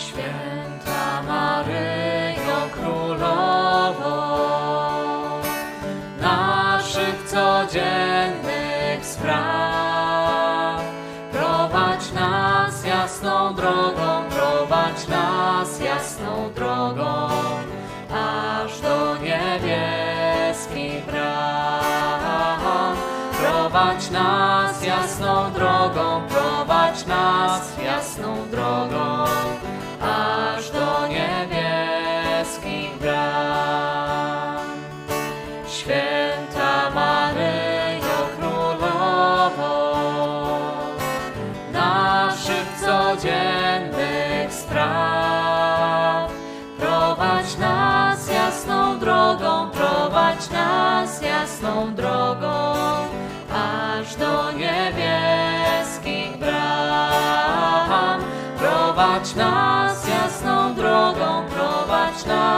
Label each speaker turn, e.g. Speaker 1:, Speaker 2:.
Speaker 1: Święta Maryjo Królowo, naszych codziennych spraw. Prowadź nas jasną drogą, prowadź nas jasną drogą, aż do niebieskich bram. Prowadź nas jasną drogą, prowadź nas jasną drogą, Święta Maryjo Królowo, naszych codziennych spraw. Prowadź nas jasną drogą, prowadź nas jasną drogą, aż do niebieskich bram. Prowadź nas jasną drogą, prowadź nas